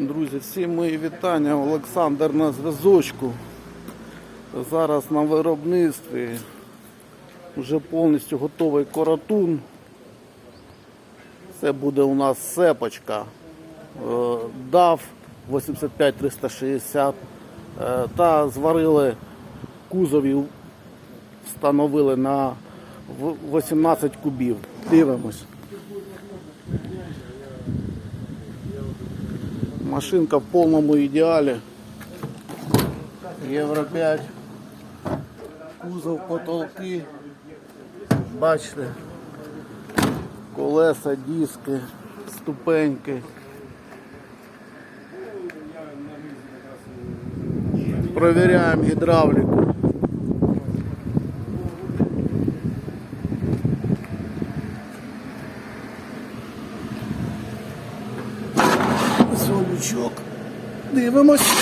Друзі, всім мої вітання. Олександр на зв'язочку. Зараз на виробництві вже повністю готовий коротун. Це буде у нас сепочка. Е, DAF 85360 Е, та зварили кузові, встановили на 18 кубів. Дивимось. Машинка в повному ідеалі. Евро 5. Кузов, потолки. Бачите. Колеса, диски, ступеньки. Провіряємо гідравліку. Золючок. Дивимось.